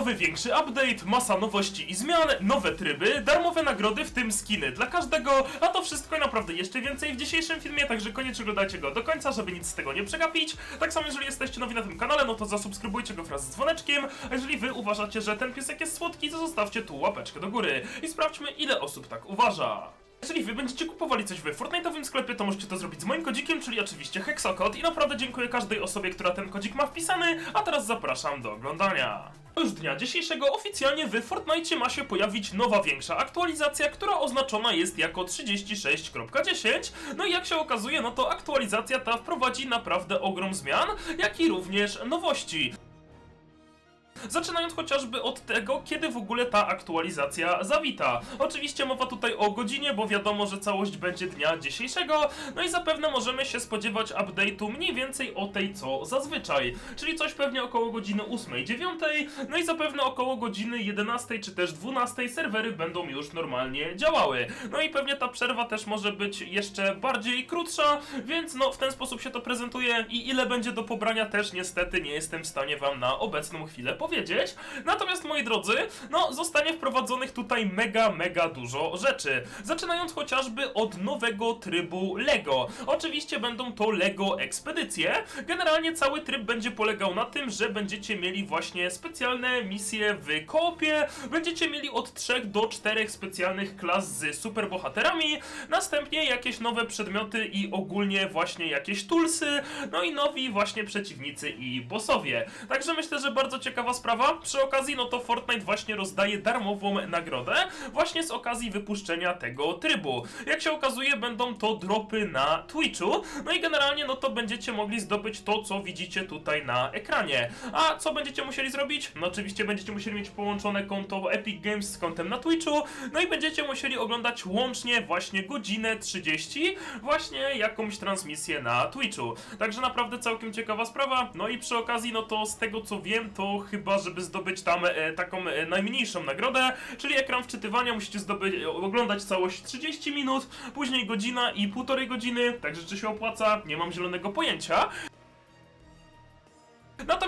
nowy większy update, masa nowości i zmian, nowe tryby, darmowe nagrody, w tym skiny dla każdego, a to wszystko i naprawdę jeszcze więcej w dzisiejszym filmie, także koniecznie oglądajcie go do końca, żeby nic z tego nie przegapić. Tak samo jeżeli jesteście nowi na tym kanale, no to zasubskrybujcie go wraz z dzwoneczkiem, a jeżeli wy uważacie, że ten piesek jest słodki, to zostawcie tu łapeczkę do góry i sprawdźmy ile osób tak uważa. Jeżeli wy będziecie kupowali coś w Fortnite'owym sklepie, to możecie to zrobić z moim kodzikiem, czyli oczywiście Hexokod i naprawdę dziękuję każdej osobie, która ten kodzik ma wpisany, a teraz zapraszam do oglądania. Już dnia dzisiejszego oficjalnie w Fortnite ma się pojawić nowa większa aktualizacja, która oznaczona jest jako 36.10. No i jak się okazuje, no to aktualizacja ta wprowadzi naprawdę ogrom zmian, jak i również nowości. Zaczynając chociażby od tego, kiedy w ogóle ta aktualizacja zawita. Oczywiście mowa tutaj o godzinie, bo wiadomo, że całość będzie dnia dzisiejszego, no i zapewne możemy się spodziewać update'u mniej więcej o tej co zazwyczaj, czyli coś pewnie około godziny 8-9, no i zapewne około godziny 11 czy też 12 serwery będą już normalnie działały. No i pewnie ta przerwa też może być jeszcze bardziej krótsza, więc no w ten sposób się to prezentuje i ile będzie do pobrania też niestety nie jestem w stanie wam na obecną chwilę powiedzieć. Natomiast moi drodzy, no zostanie wprowadzonych tutaj mega, mega dużo rzeczy. Zaczynając chociażby od nowego trybu LEGO. Oczywiście będą to LEGO ekspedycje. Generalnie cały tryb będzie polegał na tym, że będziecie mieli właśnie specjalne misje w koopie. Będziecie mieli od 3 do 4 specjalnych klas z superbohaterami. Następnie jakieś nowe przedmioty i ogólnie właśnie jakieś toolsy. No i nowi właśnie przeciwnicy i bossowie. Także myślę, że bardzo ciekawa sprawa. Przy okazji, no to Fortnite właśnie rozdaje darmową nagrodę, właśnie z okazji wypuszczenia tego trybu. Jak się okazuje, będą to dropy na Twitchu, no i generalnie, no to będziecie mogli zdobyć to, co widzicie tutaj na ekranie. A co będziecie musieli zrobić? No oczywiście będziecie musieli mieć połączone konto Epic Games z kontem na Twitchu, no i będziecie musieli oglądać łącznie właśnie godzinę 30, właśnie jakąś transmisję na Twitchu. Także naprawdę całkiem ciekawa sprawa. No i przy okazji, no to z tego co wiem, to chyba, żeby zdobyć tam e, taką e, najmniejszą nagrodę, czyli ekran wczytywania, musicie zdobyć, oglądać całość 30 minut, później godzina i półtorej godziny, także czy się opłaca, nie mam zielonego pojęcia.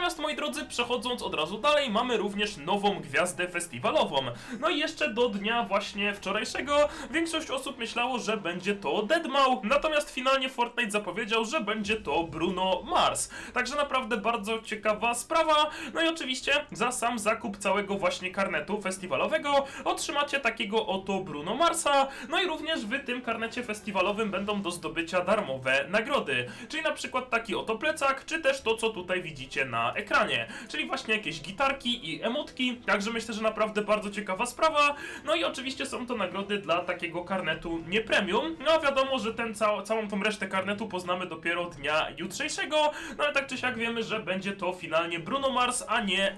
Natomiast moi drodzy, przechodząc od razu dalej, mamy również nową gwiazdę festiwalową. No i jeszcze do dnia właśnie wczorajszego większość osób myślało, że będzie to Deadmau, natomiast finalnie Fortnite zapowiedział, że będzie to Bruno Mars. Także naprawdę bardzo ciekawa sprawa. No i oczywiście za sam zakup całego właśnie karnetu festiwalowego otrzymacie takiego oto Bruno Marsa. No i również w tym karnecie festiwalowym będą do zdobycia darmowe nagrody. Czyli na przykład taki oto plecak, czy też to, co tutaj widzicie na ekranie. Czyli właśnie jakieś gitarki i emotki. Także myślę, że naprawdę bardzo ciekawa sprawa. No i oczywiście są to nagrody dla takiego karnetu nie premium. No wiadomo, że ten cał, całą tą resztę karnetu poznamy dopiero dnia jutrzejszego. No ale tak czy siak wiemy, że będzie to finalnie Bruno Mars, a nie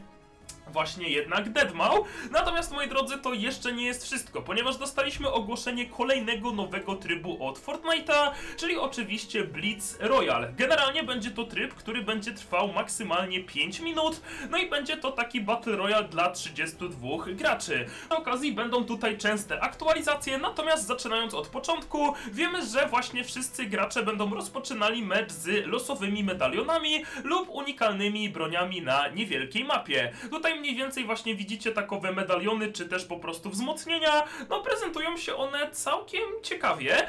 właśnie jednak Deadmau. Natomiast moi drodzy, to jeszcze nie jest wszystko, ponieważ dostaliśmy ogłoszenie kolejnego nowego trybu od Fortnite'a, czyli oczywiście Blitz Royal. Generalnie będzie to tryb, który będzie trwał maksymalnie 5 minut, no i będzie to taki Battle Royale dla 32 graczy. Na okazji będą tutaj częste aktualizacje, natomiast zaczynając od początku, wiemy, że właśnie wszyscy gracze będą rozpoczynali mecz z losowymi medalionami lub unikalnymi broniami na niewielkiej mapie. Tutaj mniej więcej właśnie widzicie takowe medaliony, czy też po prostu wzmocnienia. No prezentują się one całkiem ciekawie.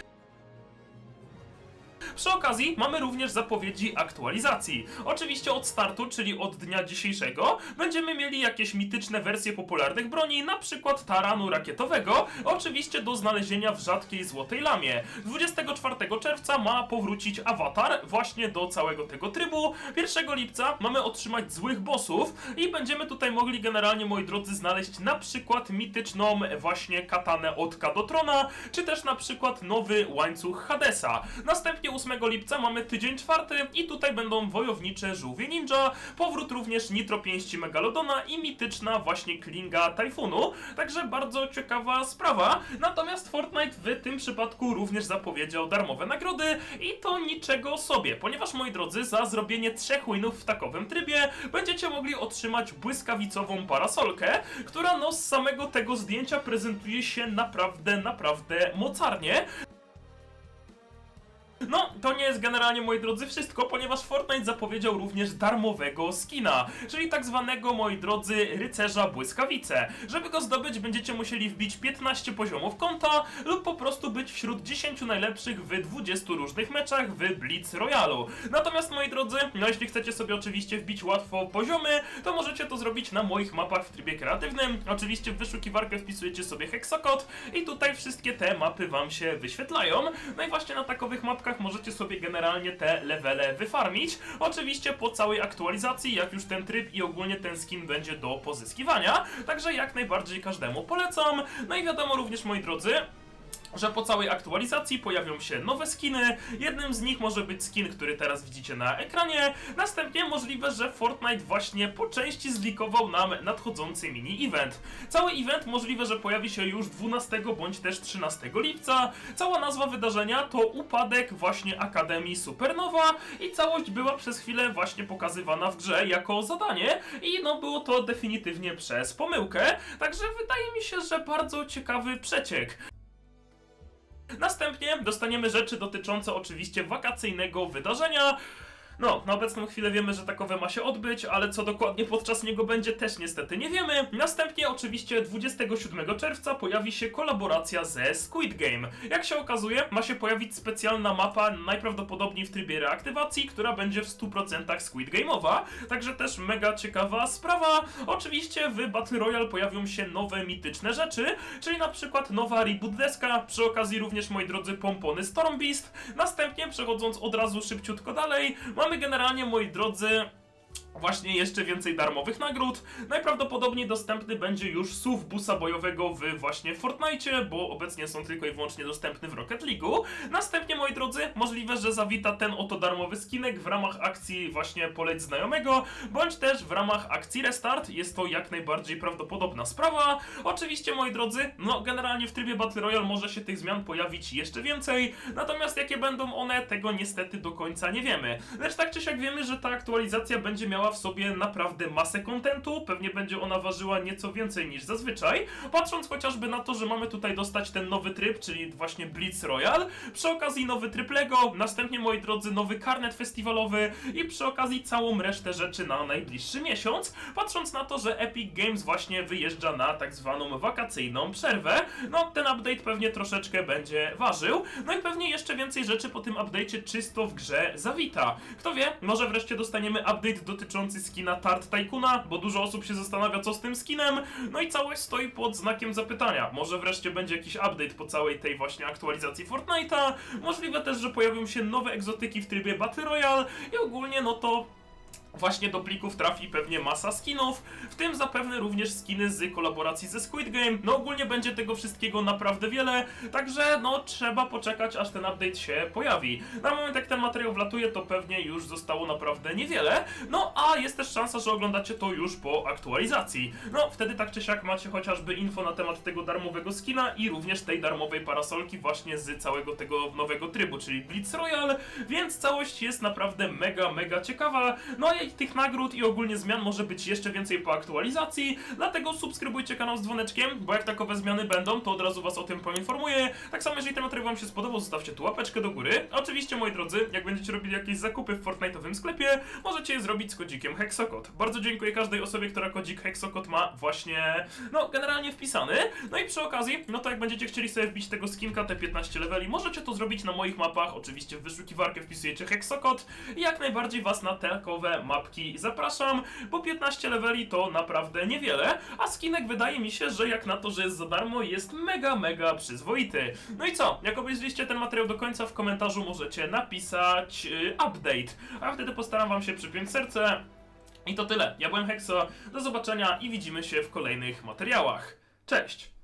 Przy okazji mamy również zapowiedzi aktualizacji. Oczywiście od startu, czyli od dnia dzisiejszego, będziemy mieli jakieś mityczne wersje popularnych broni, na przykład taranu rakietowego, oczywiście do znalezienia w rzadkiej złotej lamie. 24 czerwca ma powrócić awatar właśnie do całego tego trybu. 1 lipca mamy otrzymać złych bossów i będziemy tutaj mogli generalnie, moi drodzy, znaleźć na przykład mityczną właśnie katanę od Kadotrona, czy też na przykład nowy łańcuch Hadesa. Następnie 8 lipca mamy tydzień czwarty i tutaj będą wojownicze żółwie ninja, powrót również nitro pięści Megalodona i mityczna właśnie klinga Tajfunu, także bardzo ciekawa sprawa. Natomiast Fortnite w tym przypadku również zapowiedział darmowe nagrody i to niczego sobie, ponieważ moi drodzy, za zrobienie trzech winów w takowym trybie będziecie mogli otrzymać błyskawicową parasolkę, która no z samego tego zdjęcia prezentuje się naprawdę, naprawdę mocarnie. No, to nie jest generalnie, moi drodzy, wszystko, ponieważ Fortnite zapowiedział również darmowego skina, czyli tak zwanego, moi drodzy, rycerza błyskawice. Żeby go zdobyć, będziecie musieli wbić 15 poziomów konta lub po prostu być wśród 10 najlepszych w 20 różnych meczach w Blitz Royalu. Natomiast, moi drodzy, no jeśli chcecie sobie oczywiście wbić łatwo poziomy, to możecie to zrobić na moich mapach w trybie kreatywnym. Oczywiście w wyszukiwarkę wpisujecie sobie hexakod i tutaj wszystkie te mapy wam się wyświetlają. No i właśnie na takowych mapkach możecie sobie generalnie te levele wyfarmić. Oczywiście po całej aktualizacji, jak już ten tryb i ogólnie ten skin będzie do pozyskiwania. Także jak najbardziej każdemu polecam. No i wiadomo również, moi drodzy, że po całej aktualizacji pojawią się nowe skiny. Jednym z nich może być skin, który teraz widzicie na ekranie. Następnie możliwe, że Fortnite właśnie po części zlikował nam nadchodzący mini-event. Cały event możliwe, że pojawi się już 12 bądź też 13 lipca. Cała nazwa wydarzenia to upadek właśnie Akademii Supernowa i całość była przez chwilę właśnie pokazywana w grze jako zadanie i no było to definitywnie przez pomyłkę. Także wydaje mi się, że bardzo ciekawy przeciek. Następnie dostaniemy rzeczy dotyczące oczywiście wakacyjnego wydarzenia. No, na obecną chwilę wiemy, że takowe ma się odbyć, ale co dokładnie podczas niego będzie też niestety nie wiemy. Następnie oczywiście 27 czerwca pojawi się kolaboracja ze Squid Game. Jak się okazuje, ma się pojawić specjalna mapa, najprawdopodobniej w trybie reaktywacji, która będzie w 100% Squid Game'owa. Także też mega ciekawa sprawa. Oczywiście w Battle Royale pojawią się nowe mityczne rzeczy, czyli na przykład nowa reboot deska, przy okazji również moi drodzy pompony Storm Beast. Następnie przechodząc od razu szybciutko dalej, mamy generalnie moi drodzy Właśnie jeszcze więcej darmowych nagród. Najprawdopodobniej dostępny będzie już SUV busa bojowego w właśnie Fortnite, bo obecnie są tylko i wyłącznie dostępny w Rocket League'u. Następnie, moi drodzy, możliwe, że zawita ten oto darmowy skinek w ramach akcji właśnie poleć znajomego, bądź też w ramach akcji Restart. Jest to jak najbardziej prawdopodobna sprawa. Oczywiście, moi drodzy, no generalnie w trybie Battle Royale może się tych zmian pojawić jeszcze więcej, natomiast jakie będą one, tego niestety do końca nie wiemy. Lecz tak czy siak wiemy, że ta aktualizacja będzie miała w sobie naprawdę masę kontentu, pewnie będzie ona ważyła nieco więcej niż zazwyczaj, patrząc chociażby na to, że mamy tutaj dostać ten nowy tryb, czyli właśnie Blitz Royale, przy okazji nowy tryb Lego, następnie moi drodzy nowy karnet festiwalowy i przy okazji całą resztę rzeczy na najbliższy miesiąc, patrząc na to, że Epic Games właśnie wyjeżdża na tak zwaną wakacyjną przerwę, no ten update pewnie troszeczkę będzie ważył, no i pewnie jeszcze więcej rzeczy po tym update'cie czysto w grze zawita. Kto wie, może wreszcie dostaniemy update dotyczący skina Tart Tycoona, bo dużo osób się zastanawia co z tym skinem, no i całość stoi pod znakiem zapytania. Może wreszcie będzie jakiś update po całej tej właśnie aktualizacji Fortnite'a, możliwe też, że pojawią się nowe egzotyki w trybie Battle Royale i ogólnie no to Właśnie do plików trafi pewnie masa skinów, w tym zapewne również skiny z kolaboracji ze Squid Game. No ogólnie będzie tego wszystkiego naprawdę wiele, także no trzeba poczekać aż ten update się pojawi. Na moment jak ten materiał wlatuje to pewnie już zostało naprawdę niewiele, no a jest też szansa, że oglądacie to już po aktualizacji. No wtedy tak czy siak macie chociażby info na temat tego darmowego skina i również tej darmowej parasolki właśnie z całego tego nowego trybu, czyli Blitz Royale, więc całość jest naprawdę mega, mega ciekawa. No i tych nagród i ogólnie zmian może być jeszcze więcej po aktualizacji, dlatego subskrybujcie kanał z dzwoneczkiem, bo jak takowe zmiany będą, to od razu was o tym poinformuję. Tak samo jeżeli ten materiał wam się spodobał, zostawcie tu łapeczkę do góry. Oczywiście, moi drodzy, jak będziecie robili jakieś zakupy w Fortnite'owym sklepie, możecie je zrobić z kodzikiem Hexokod. Bardzo dziękuję każdej osobie, która kodzik Hexokod ma właśnie, no, generalnie wpisany. No i przy okazji, no to jak będziecie chcieli sobie wbić tego skinka, te 15 leveli, możecie to zrobić na moich mapach, oczywiście w wyszukiwarkę wpisujecie Hexokod i jak najbardziej was na takowe mapki zapraszam, bo 15 leveli to naprawdę niewiele, a skinek wydaje mi się, że jak na to, że jest za darmo, jest mega, mega przyzwoity. No i co? Jak obejrzeliście ten materiał do końca, w komentarzu możecie napisać yy, update, a wtedy postaram wam się przypiąć serce. I to tyle. Ja byłem Hexo, do zobaczenia i widzimy się w kolejnych materiałach. Cześć!